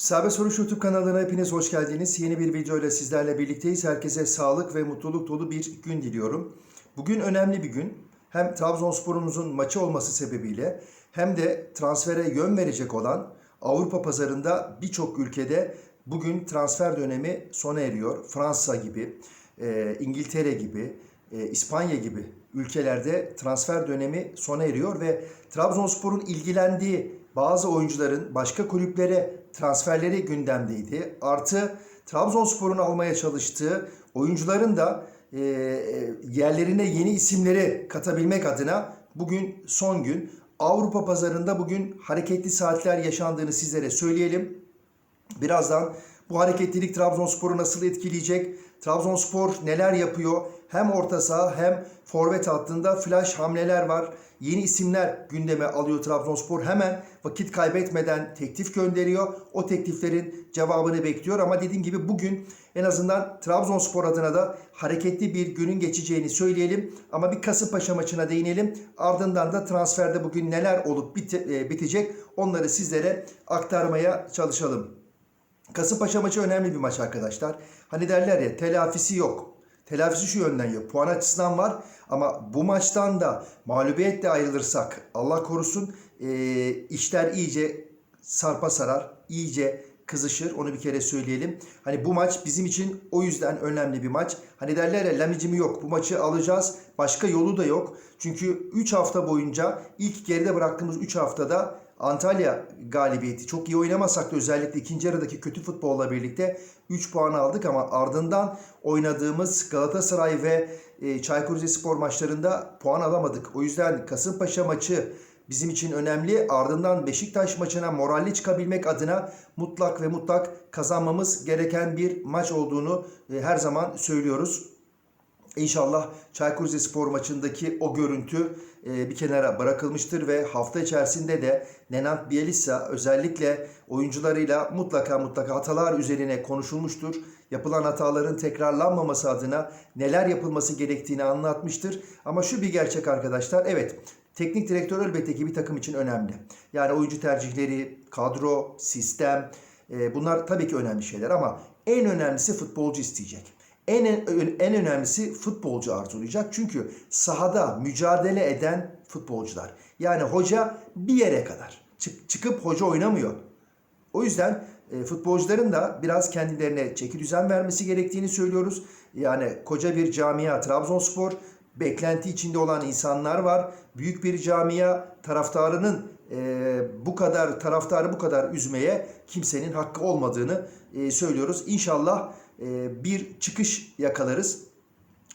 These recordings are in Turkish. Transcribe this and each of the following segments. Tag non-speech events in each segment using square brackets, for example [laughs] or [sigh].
Serbest Soruş YouTube kanalına hepiniz hoş geldiniz. Yeni bir video ile sizlerle birlikteyiz. Herkese sağlık ve mutluluk dolu bir gün diliyorum. Bugün önemli bir gün. Hem Trabzonspor'umuzun maçı olması sebebiyle hem de transfere yön verecek olan Avrupa pazarında birçok ülkede bugün transfer dönemi sona eriyor. Fransa gibi, e, İngiltere gibi, e, İspanya gibi ülkelerde transfer dönemi sona eriyor ve Trabzonspor'un ilgilendiği bazı oyuncuların başka kulüplere transferleri gündemdeydi. Artı Trabzonspor'un almaya çalıştığı oyuncuların da e, yerlerine yeni isimleri katabilmek adına bugün son gün. Avrupa pazarında bugün hareketli saatler yaşandığını sizlere söyleyelim. Birazdan bu hareketlilik Trabzonspor'u nasıl etkileyecek? Trabzonspor neler yapıyor? Hem orta saha hem forvet hattında flash hamleler var. Yeni isimler gündeme alıyor Trabzonspor. Hemen vakit kaybetmeden teklif gönderiyor. O tekliflerin cevabını bekliyor. Ama dediğim gibi bugün en azından Trabzonspor adına da hareketli bir günün geçeceğini söyleyelim. Ama bir Kasımpaşa maçına değinelim. Ardından da transferde bugün neler olup bite- e, bitecek onları sizlere aktarmaya çalışalım. Kasımpaşa maçı önemli bir maç arkadaşlar. Hani derler ya telafisi yok. Telafisi şu yönden yok. Puan açısından var ama bu maçtan da mağlubiyetle ayrılırsak Allah korusun e, işler iyice sarpa sarar. iyice kızışır. Onu bir kere söyleyelim. Hani bu maç bizim için o yüzden önemli bir maç. Hani derler ya lamicimi yok. Bu maçı alacağız. Başka yolu da yok. Çünkü 3 hafta boyunca ilk geride bıraktığımız 3 haftada Antalya galibiyeti çok iyi oynamasak da özellikle ikinci yarıdaki kötü futbolla birlikte 3 puan aldık ama ardından oynadığımız Galatasaray ve e, Çaykur Rizespor maçlarında puan alamadık. O yüzden Kasımpaşa maçı bizim için önemli. Ardından Beşiktaş maçına moralli çıkabilmek adına mutlak ve mutlak kazanmamız gereken bir maç olduğunu e, her zaman söylüyoruz. İnşallah Çaykur Rizespor maçındaki o görüntü e, bir kenara bırakılmıştır ve hafta içerisinde de Nenad Bielisa özellikle oyuncularıyla mutlaka mutlaka hatalar üzerine konuşulmuştur. Yapılan hataların tekrarlanmaması adına neler yapılması gerektiğini anlatmıştır. Ama şu bir gerçek arkadaşlar. Evet teknik direktör elbette ki bir takım için önemli. Yani oyuncu tercihleri, kadro, sistem e, bunlar tabii ki önemli şeyler ama en önemlisi futbolcu isteyecek. En, en önemlisi futbolcu arzulayacak. Çünkü sahada mücadele eden futbolcular. Yani hoca bir yere kadar. Çık, çıkıp hoca oynamıyor. O yüzden e, futbolcuların da biraz kendilerine çeki düzen vermesi gerektiğini söylüyoruz. Yani koca bir camia Trabzonspor, beklenti içinde olan insanlar var. Büyük bir camia taraftarının e, bu kadar taraftarı bu kadar üzmeye kimsenin hakkı olmadığını e, söylüyoruz. İnşallah bir çıkış yakalarız.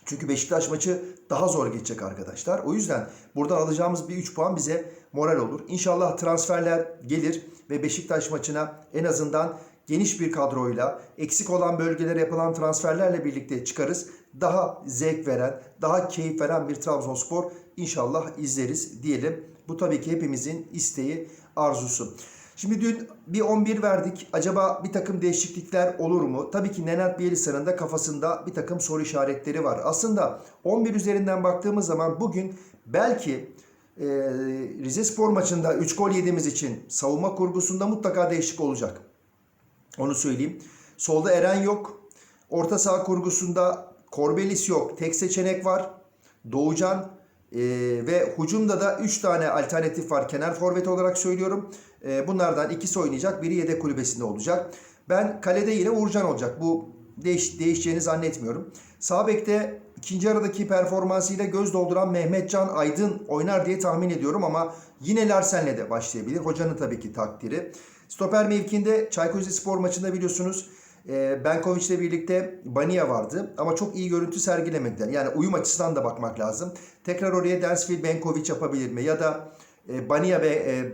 Çünkü Beşiktaş maçı daha zor geçecek arkadaşlar. O yüzden buradan alacağımız bir 3 puan bize moral olur. İnşallah transferler gelir ve Beşiktaş maçına en azından geniş bir kadroyla, eksik olan bölgelere yapılan transferlerle birlikte çıkarız. Daha zevk veren, daha keyif veren bir Trabzonspor inşallah izleriz diyelim. Bu tabii ki hepimizin isteği, arzusu. Şimdi dün bir 11 verdik. Acaba bir takım değişiklikler olur mu? Tabii ki Nenad Bielisa'nın da kafasında bir takım soru işaretleri var. Aslında 11 üzerinden baktığımız zaman bugün belki e, Rize Spor maçında 3 gol yediğimiz için savunma kurgusunda mutlaka değişik olacak. Onu söyleyeyim. Solda Eren yok. Orta saha kurgusunda Korbelis yok. Tek seçenek var. Doğucan ee, ve hücumda da 3 tane alternatif var. Kenar forvet olarak söylüyorum. Ee, bunlardan ikisi oynayacak. Biri yedek kulübesinde olacak. Ben kalede yine Uğurcan olacak. Bu değiş, değişeceğini zannetmiyorum. Sağ bekte ikinci aradaki performansıyla göz dolduran Mehmetcan Aydın oynar diye tahmin ediyorum ama yine Larsen'le de başlayabilir. Hocanın tabii ki takdiri. Stoper mevkinde Çaykur Rizespor maçında biliyorsunuz e, Benkovic ile birlikte Bania vardı ama çok iyi görüntü sergilemediler. Yani uyum açısından da bakmak lazım. Tekrar oraya Dansville Benkovic yapabilir mi? Ya da e, ve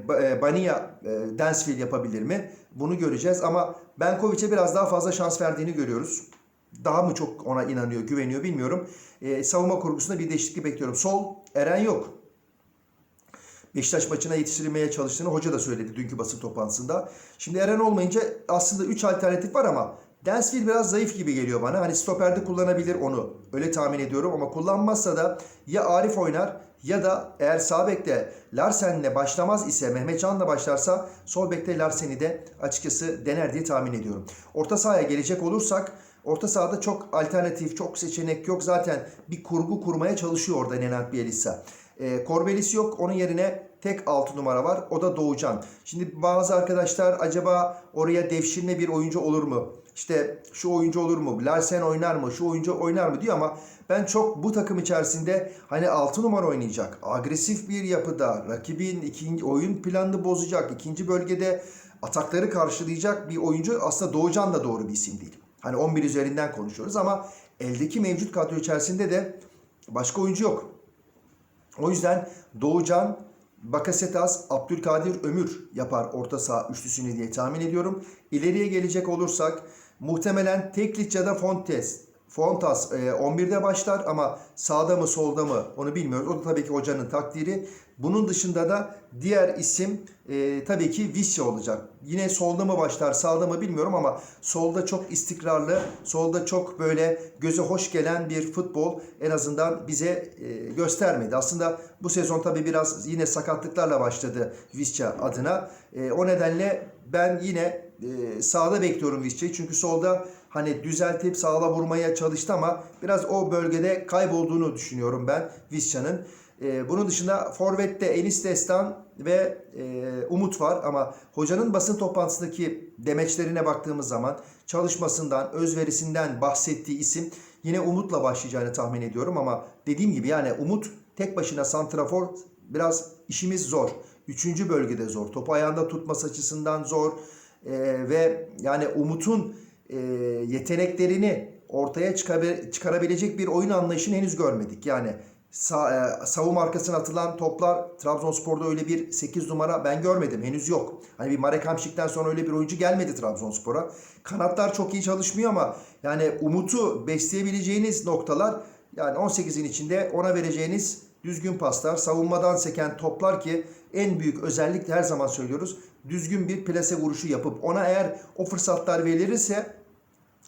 e, Bania e, yapabilir mi? Bunu göreceğiz ama Benkovic'e biraz daha fazla şans verdiğini görüyoruz. Daha mı çok ona inanıyor, güveniyor bilmiyorum. E, savunma kurgusunda bir değişiklik bekliyorum. Sol, Eren yok. Beşiktaş maçına yetiştirilmeye çalıştığını hoca da söyledi dünkü basın toplantısında. Şimdi Eren olmayınca aslında 3 alternatif var ama Dansville biraz zayıf gibi geliyor bana. Hani stoperde kullanabilir onu. Öyle tahmin ediyorum ama kullanmazsa da ya Arif oynar ya da eğer sağ bekte Larsen'le başlamaz ise Mehmet Can'la başlarsa sol bekte Larsen'i de açıkçası dener diye tahmin ediyorum. Orta sahaya gelecek olursak orta sahada çok alternatif, çok seçenek yok. Zaten bir kurgu kurmaya çalışıyor orada Nenad Bielitsa. E, Korbelis yok. Onun yerine tek 6 numara var. O da Doğucan. Şimdi bazı arkadaşlar acaba oraya devşirme bir oyuncu olur mu? İşte şu oyuncu olur mu? Larsen oynar mı? Şu oyuncu oynar mı diyor ama ben çok bu takım içerisinde hani 6 numara oynayacak. Agresif bir yapıda rakibin ikinci oyun planını bozacak. ikinci bölgede atakları karşılayacak bir oyuncu aslında Doğucan da doğru bir isim değil. Hani 11 üzerinden konuşuyoruz ama eldeki mevcut kadro içerisinde de başka oyuncu yok. O yüzden Doğucan, Bakasetas, Abdülkadir Ömür yapar orta saha üçlüsünü diye tahmin ediyorum. İleriye gelecek olursak muhtemelen Tekliç ya da Fontes. Fontas e, 11'de başlar ama sağda mı solda mı onu bilmiyoruz. O da tabii ki hocanın takdiri. Bunun dışında da diğer isim e, tabii ki Visca olacak. Yine solda mı başlar sağda mı bilmiyorum ama solda çok istikrarlı, solda çok böyle göze hoş gelen bir futbol en azından bize e, göstermedi. Aslında bu sezon tabii biraz yine sakatlıklarla başladı Visca adına. E, o nedenle ben yine e, sağda bekliyorum Visca'yı. Çünkü solda hani düzeltip sağla vurmaya çalıştı ama biraz o bölgede kaybolduğunu düşünüyorum ben Visca'nın. E, bunun dışında Forvet'te Enis Destan ve e, Umut var ama hocanın basın toplantısındaki demeçlerine baktığımız zaman çalışmasından, özverisinden bahsettiği isim yine Umut'la başlayacağını tahmin ediyorum ama dediğim gibi yani Umut tek başına santrafor biraz işimiz zor. Üçüncü bölgede zor. Topu ayağında tutması açısından zor. E, ve yani Umut'un e, yeteneklerini ortaya çıkar- çıkarabilecek bir oyun anlayışını henüz görmedik. Yani sa- e, savunma arkasına atılan toplar Trabzonspor'da öyle bir 8 numara ben görmedim. Henüz yok. Hani bir Marek Hamşik'ten sonra öyle bir oyuncu gelmedi Trabzonspor'a. Kanatlar çok iyi çalışmıyor ama yani Umut'u besleyebileceğiniz noktalar yani 18'in içinde ona vereceğiniz düzgün paslar, savunmadan seken toplar ki en büyük özellik her zaman söylüyoruz. Düzgün bir plase vuruşu yapıp ona eğer o fırsatlar verilirse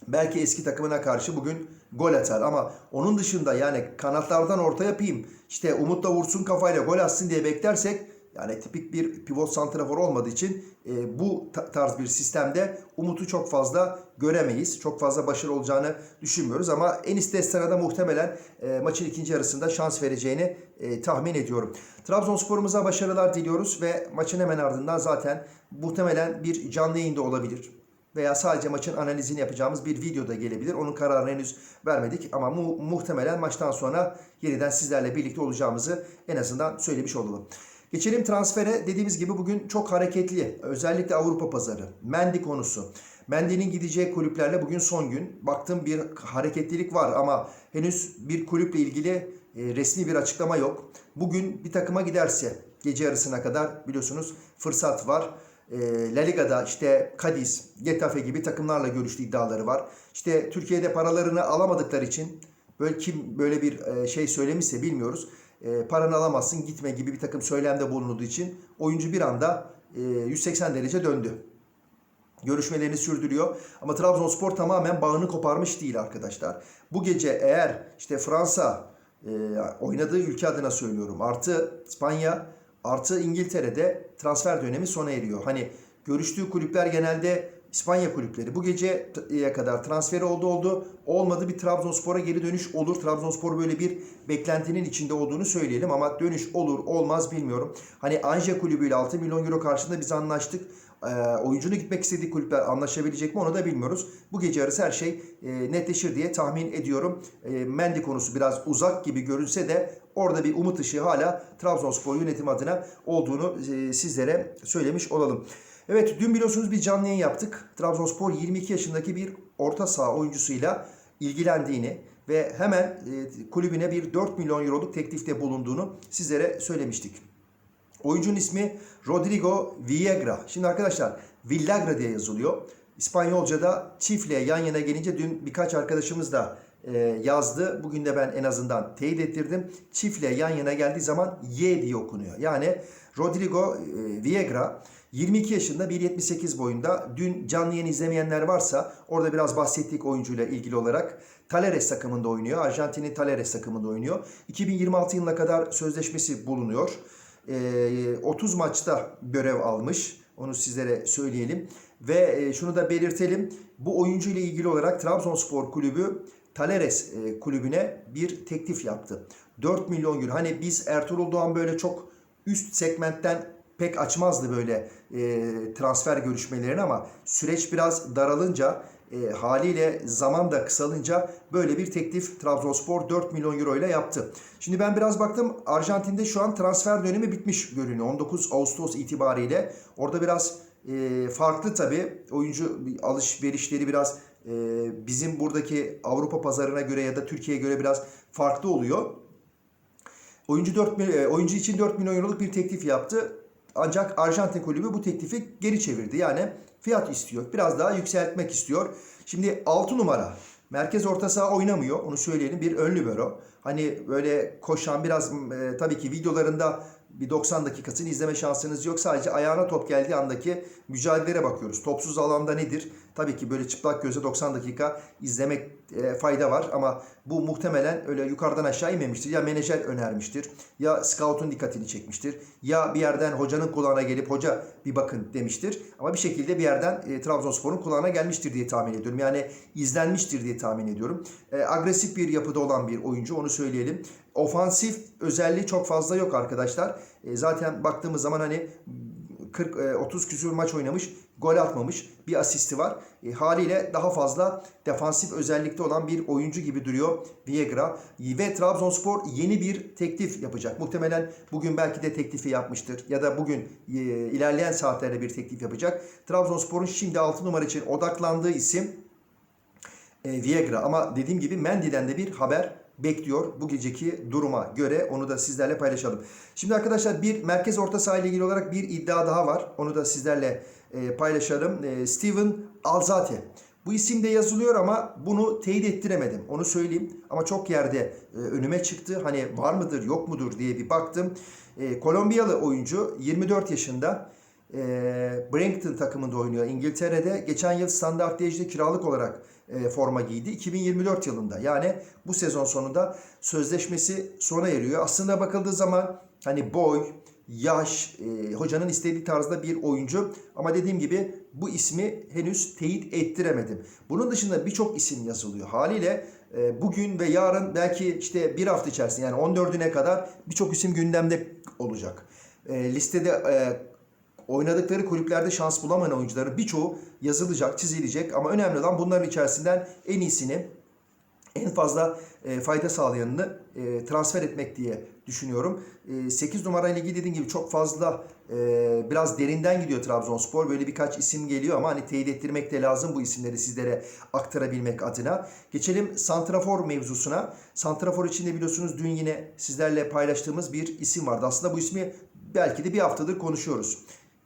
belki eski takımına karşı bugün gol atar ama onun dışında yani kanatlardan orta yapayım işte Umut da vursun kafayla gol atsın diye beklersek yani tipik bir pivot santrafor olmadığı için e, bu ta- tarz bir sistemde Umut'u çok fazla göremeyiz. Çok fazla başarılı olacağını düşünmüyoruz ama Enis Destan'a muhtemelen e, maçın ikinci yarısında şans vereceğini e, tahmin ediyorum. Trabzonspor'umuza başarılar diliyoruz ve maçın hemen ardından zaten muhtemelen bir canlı yayında olabilir veya sadece maçın analizini yapacağımız bir video da gelebilir. Onun kararını henüz vermedik ama mu- muhtemelen maçtan sonra yeniden sizlerle birlikte olacağımızı en azından söylemiş olalım. Geçelim transfere. Dediğimiz gibi bugün çok hareketli. Özellikle Avrupa pazarı. Mendy konusu. Mendy'nin gideceği kulüplerle bugün son gün. Baktım bir hareketlilik var ama henüz bir kulüple ilgili e, resmi bir açıklama yok. Bugün bir takıma giderse gece yarısına kadar biliyorsunuz fırsat var. E, La Liga'da işte Cadiz, Getafe gibi takımlarla görüştüğü iddiaları var. İşte Türkiye'de paralarını alamadıkları için böyle kim böyle bir e, şey söylemişse bilmiyoruz. E, paranı alamazsın gitme gibi bir takım söylemde bulunduğu için oyuncu bir anda e, 180 derece döndü. Görüşmelerini sürdürüyor. Ama Trabzonspor tamamen bağını koparmış değil arkadaşlar. Bu gece eğer işte Fransa e, oynadığı ülke adına söylüyorum. Artı İspanya artı İngiltere'de transfer dönemi sona eriyor. Hani görüştüğü kulüpler genelde İspanya kulüpleri. Bu geceye kadar transferi oldu oldu. Olmadı bir Trabzonspor'a geri dönüş olur. Trabzonspor böyle bir beklentinin içinde olduğunu söyleyelim ama dönüş olur olmaz bilmiyorum. Hani Anje kulübüyle 6 milyon euro karşılığında biz anlaştık. Ee, oyuncunun gitmek istediği kulüpler anlaşabilecek mi onu da bilmiyoruz. Bu gece yarısı her şey e, netleşir diye tahmin ediyorum. E, Mendy konusu biraz uzak gibi görünse de orada bir umut ışığı hala Trabzonspor yönetim adına olduğunu e, sizlere söylemiş olalım. Evet dün biliyorsunuz bir canlı yayın yaptık. Trabzonspor 22 yaşındaki bir orta saha oyuncusuyla ilgilendiğini ve hemen e, kulübüne bir 4 milyon euroluk teklifte bulunduğunu sizlere söylemiştik. Oyuncunun ismi Rodrigo Villegra. Şimdi arkadaşlar Villagra diye yazılıyor. İspanyolca'da çiftle yan yana gelince dün birkaç arkadaşımız da e, yazdı. Bugün de ben en azından teyit ettirdim. Çiftle yan yana geldiği zaman Y diye okunuyor. Yani Rodrigo e, Villegra 22 yaşında 1.78 boyunda. Dün canlı yayın izlemeyenler varsa orada biraz bahsettik oyuncuyla ilgili olarak. Talleres takımında oynuyor. Arjantin'in Talleres takımında oynuyor. 2026 yılına kadar sözleşmesi bulunuyor. Ee, 30 maçta görev almış. Onu sizlere söyleyelim. Ve e, şunu da belirtelim. Bu oyuncu ile ilgili olarak Trabzonspor kulübü Talleres e, kulübüne bir teklif yaptı. 4 milyon euro. Hani biz Ertuğrul Doğan böyle çok üst segmentten pek açmazdı böyle e, transfer görüşmelerini ama süreç biraz daralınca e, haliyle zaman da kısalınca böyle bir teklif Trabzonspor 4 milyon euro ile yaptı. Şimdi ben biraz baktım Arjantin'de şu an transfer dönemi bitmiş görünüyor. 19 Ağustos itibariyle orada biraz e, farklı tabii oyuncu alışverişleri biraz e, bizim buradaki Avrupa pazarına göre ya da Türkiye'ye göre biraz farklı oluyor. Oyuncu 4 mil- e, oyuncu için 4 milyon euroluk bir teklif yaptı. Ancak Arjantin kulübü bu teklifi geri çevirdi. Yani fiyat istiyor. Biraz daha yükseltmek istiyor. Şimdi 6 numara. Merkez orta saha oynamıyor. Onu söyleyelim. Bir ön libero. Hani böyle koşan biraz e, tabii ki videolarında bir 90 dakikasını izleme şansınız yok. Sadece ayağına top geldiği andaki mücadelelere bakıyoruz. Topsuz alanda nedir? Tabii ki böyle çıplak göze 90 dakika izlemek e, fayda var ama bu muhtemelen öyle yukarıdan aşağı inmemiştir. Ya menajer önermiştir, ya scout'un dikkatini çekmiştir, ya bir yerden hocanın kulağına gelip hoca bir bakın demiştir. Ama bir şekilde bir yerden e, Trabzonspor'un kulağına gelmiştir diye tahmin ediyorum. Yani izlenmiştir diye tahmin ediyorum. E, agresif bir yapıda olan bir oyuncu onu söyleyelim. Ofansif özelliği çok fazla yok arkadaşlar. E, zaten baktığımız zaman hani 40 e, 30 küsur maç oynamış, gol atmamış, bir asisti var. E, haliyle daha fazla defansif özellikte olan bir oyuncu gibi duruyor Vieira ve Trabzonspor yeni bir teklif yapacak. Muhtemelen bugün belki de teklifi yapmıştır ya da bugün e, ilerleyen saatlerde bir teklif yapacak. Trabzonspor'un şimdi 6 numara için odaklandığı isim e, Vieira ama dediğim gibi Mendy'den de bir haber bekliyor bu geceki duruma göre. Onu da sizlerle paylaşalım. Şimdi arkadaşlar bir merkez orta saha ile ilgili olarak bir iddia daha var. Onu da sizlerle e, paylaşalım. E, Steven Alzate. Bu isim de yazılıyor ama bunu teyit ettiremedim. Onu söyleyeyim. Ama çok yerde e, önüme çıktı. Hani var mıdır yok mudur diye bir baktım. E, Kolombiyalı oyuncu 24 yaşında. E, Brighton takımında oynuyor İngiltere'de. Geçen yıl Standart Liège'de kiralık olarak e, forma giydi. 2024 yılında. Yani bu sezon sonunda sözleşmesi sona eriyor. Aslında bakıldığı zaman hani boy, yaş, e, hocanın istediği tarzda bir oyuncu. Ama dediğim gibi bu ismi henüz teyit ettiremedim. Bunun dışında birçok isim yazılıyor. Haliyle e, bugün ve yarın belki işte bir hafta içerisinde yani 14'üne kadar birçok isim gündemde olacak. E, listede e, oynadıkları kulüplerde şans bulamayan oyuncuların birçoğu yazılacak, çizilecek ama önemli olan bunların içerisinden en iyisini en fazla e, fayda sağlayanını e, transfer etmek diye düşünüyorum. E, 8 numara ile ilgili dediğim gibi çok fazla e, biraz derinden gidiyor Trabzonspor. Böyle birkaç isim geliyor ama hani teyit ettirmek de lazım bu isimleri sizlere aktarabilmek adına. Geçelim Santrafor mevzusuna. Santrafor içinde biliyorsunuz dün yine sizlerle paylaştığımız bir isim vardı. Aslında bu ismi belki de bir haftadır konuşuyoruz.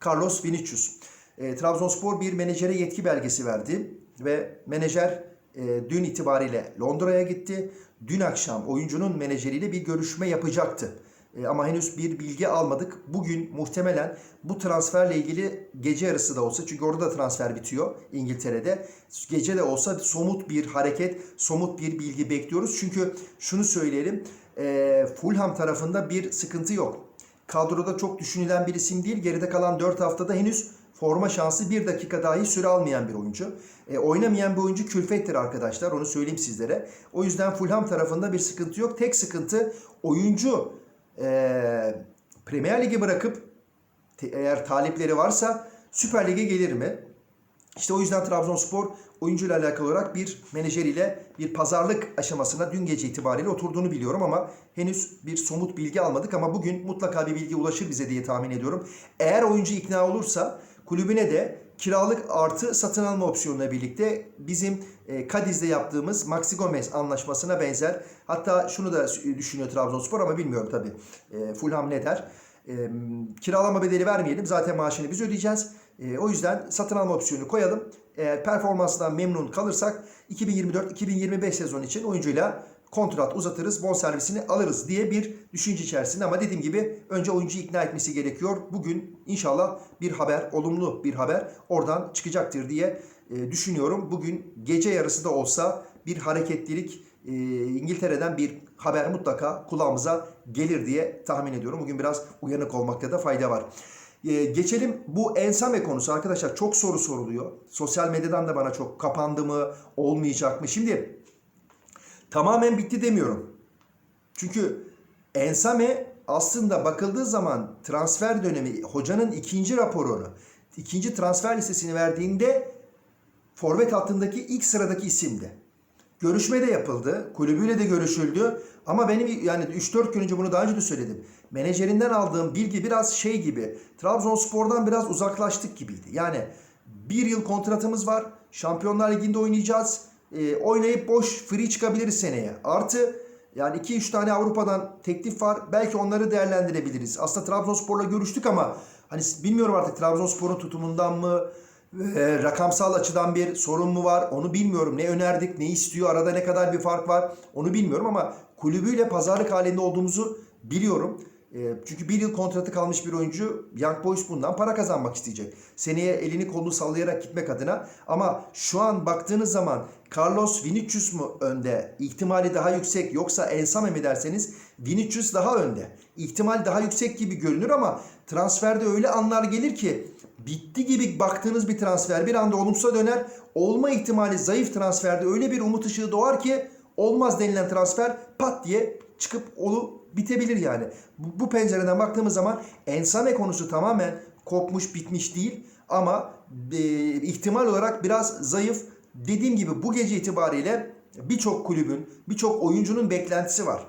Carlos Vinicius. E, Trabzonspor bir menajere yetki belgesi verdi ve menajer e, dün itibariyle Londra'ya gitti. Dün akşam oyuncunun menajeriyle bir görüşme yapacaktı. E, ama henüz bir bilgi almadık. Bugün muhtemelen bu transferle ilgili gece yarısı da olsa çünkü orada da transfer bitiyor İngiltere'de. Gece de olsa somut bir hareket, somut bir bilgi bekliyoruz. Çünkü şunu söyleyelim. E, Fulham tarafında bir sıkıntı yok. Kadroda çok düşünülen bir isim değil. Geride kalan 4 haftada henüz forma şansı bir dakika dahi süre almayan bir oyuncu. E, oynamayan bir oyuncu külfettir arkadaşlar. Onu söyleyeyim sizlere. O yüzden Fulham tarafında bir sıkıntı yok. Tek sıkıntı oyuncu e, Premier Ligi bırakıp eğer talipleri varsa Süper Lig'e gelir mi? İşte o yüzden Trabzonspor oyuncuyla alakalı olarak bir menajeriyle bir pazarlık aşamasına dün gece itibariyle oturduğunu biliyorum ama henüz bir somut bilgi almadık ama bugün mutlaka bir bilgi ulaşır bize diye tahmin ediyorum. Eğer oyuncu ikna olursa kulübüne de kiralık artı satın alma opsiyonuyla birlikte bizim e, Kadiz'de yaptığımız Maxi Gomez anlaşmasına benzer. Hatta şunu da düşünüyor Trabzonspor ama bilmiyorum tabii. E, Fulham ne der? E, kiralama bedeli vermeyelim. Zaten maaşını biz ödeyeceğiz. O yüzden satın alma opsiyonu koyalım. Eğer performansından memnun kalırsak 2024-2025 sezon için oyuncuyla kontrat uzatırız, bonservisini alırız diye bir düşünce içerisinde. Ama dediğim gibi önce oyuncuyu ikna etmesi gerekiyor. Bugün inşallah bir haber, olumlu bir haber oradan çıkacaktır diye e, düşünüyorum. Bugün gece yarısı da olsa bir hareketlilik e, İngiltere'den bir haber mutlaka kulağımıza gelir diye tahmin ediyorum. Bugün biraz uyanık olmakta da fayda var. E, geçelim bu Ensame konusu arkadaşlar çok soru soruluyor. Sosyal medyadan da bana çok kapandı mı, olmayacak mı? Şimdi tamamen bitti demiyorum. Çünkü Ensame aslında bakıldığı zaman transfer dönemi hocanın ikinci raporunu, ikinci transfer listesini verdiğinde forvet hattındaki ilk sıradaki isimdi. Görüşme de yapıldı. Kulübüyle de görüşüldü. Ama benim yani 3-4 gün önce bunu daha önce de söyledim. Menajerinden aldığım bilgi biraz şey gibi. Trabzonspor'dan biraz uzaklaştık gibiydi. Yani bir yıl kontratımız var. Şampiyonlar Ligi'nde oynayacağız. E, oynayıp boş free çıkabiliriz seneye. Artı yani 2-3 tane Avrupa'dan teklif var. Belki onları değerlendirebiliriz. Aslında Trabzonspor'la görüştük ama hani bilmiyorum artık Trabzonspor'un tutumundan mı e, rakamsal açıdan bir sorun mu var onu bilmiyorum. Ne önerdik, ne istiyor, arada ne kadar bir fark var onu bilmiyorum ama kulübüyle pazarlık halinde olduğumuzu biliyorum. E, çünkü bir yıl kontratı kalmış bir oyuncu Young Boys bundan para kazanmak isteyecek. Seneye elini kolunu sallayarak gitmek adına. Ama şu an baktığınız zaman Carlos Vinicius mu önde? İhtimali daha yüksek yoksa Ensame mi derseniz Vinicius daha önde. İhtimal daha yüksek gibi görünür ama transferde öyle anlar gelir ki bitti gibi baktığınız bir transfer bir anda olumsuza döner. Olma ihtimali zayıf transferde öyle bir umut ışığı doğar ki olmaz denilen transfer pat diye çıkıp olu bitebilir yani. Bu, bu pencereden baktığımız zaman Ensame konusu tamamen kopmuş bitmiş değil ama e, ihtimal olarak biraz zayıf. Dediğim gibi bu gece itibariyle birçok kulübün, birçok oyuncunun beklentisi var.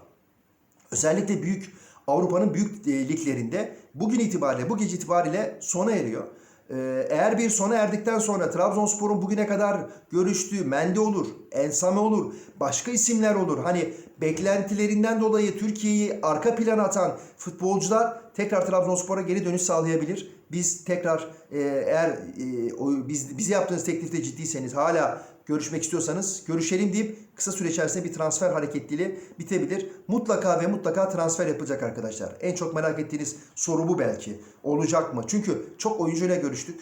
Özellikle büyük Avrupa'nın büyük e, liglerinde bugün itibariyle, bu gece itibariyle sona eriyor. Ee, Eğer bir sona erdikten sonra Trabzonspor'un bugüne kadar görüştüğü Mende olur, Ensame olur, başka isimler olur. Hani beklentilerinden dolayı Türkiye'yi arka plana atan futbolcular tekrar Trabzonspor'a geri dönüş sağlayabilir. Biz tekrar e, eğer e, o, biz bize yaptığınız teklifte ciddiyseniz hala görüşmek istiyorsanız görüşelim deyip kısa süre içerisinde bir transfer hareketliliği bitebilir. Mutlaka ve mutlaka transfer yapacak arkadaşlar. En çok merak ettiğiniz soru bu belki. Olacak mı? Çünkü çok oyuncuyla görüştük.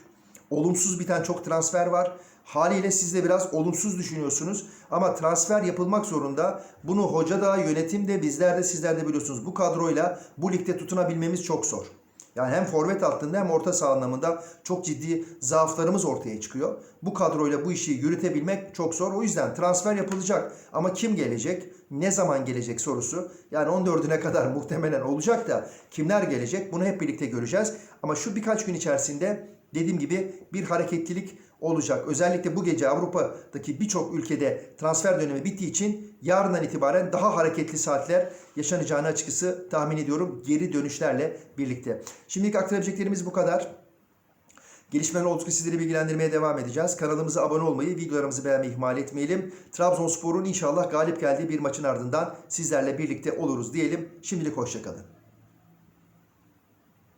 Olumsuz biten çok transfer var. Haliyle siz de biraz olumsuz düşünüyorsunuz. Ama transfer yapılmak zorunda. Bunu hoca da, yönetim de, bizler de, sizler de biliyorsunuz. Bu kadroyla bu ligde tutunabilmemiz çok zor. Yani hem forvet hattında hem orta saha anlamında çok ciddi zaaflarımız ortaya çıkıyor. Bu kadroyla bu işi yürütebilmek çok zor. O yüzden transfer yapılacak. Ama kim gelecek? Ne zaman gelecek sorusu. Yani 14'üne kadar [laughs] muhtemelen olacak da kimler gelecek? Bunu hep birlikte göreceğiz. Ama şu birkaç gün içerisinde dediğim gibi bir hareketlilik olacak. Özellikle bu gece Avrupa'daki birçok ülkede transfer dönemi bittiği için yarından itibaren daha hareketli saatler yaşanacağını açıkçası tahmin ediyorum geri dönüşlerle birlikte. Şimdilik aktarabileceklerimiz bu kadar. Gelişmeler oldukça sizleri bilgilendirmeye devam edeceğiz. Kanalımıza abone olmayı, videolarımızı beğenmeyi ihmal etmeyelim. Trabzonspor'un inşallah galip geldiği bir maçın ardından sizlerle birlikte oluruz diyelim. Şimdilik hoşçakalın.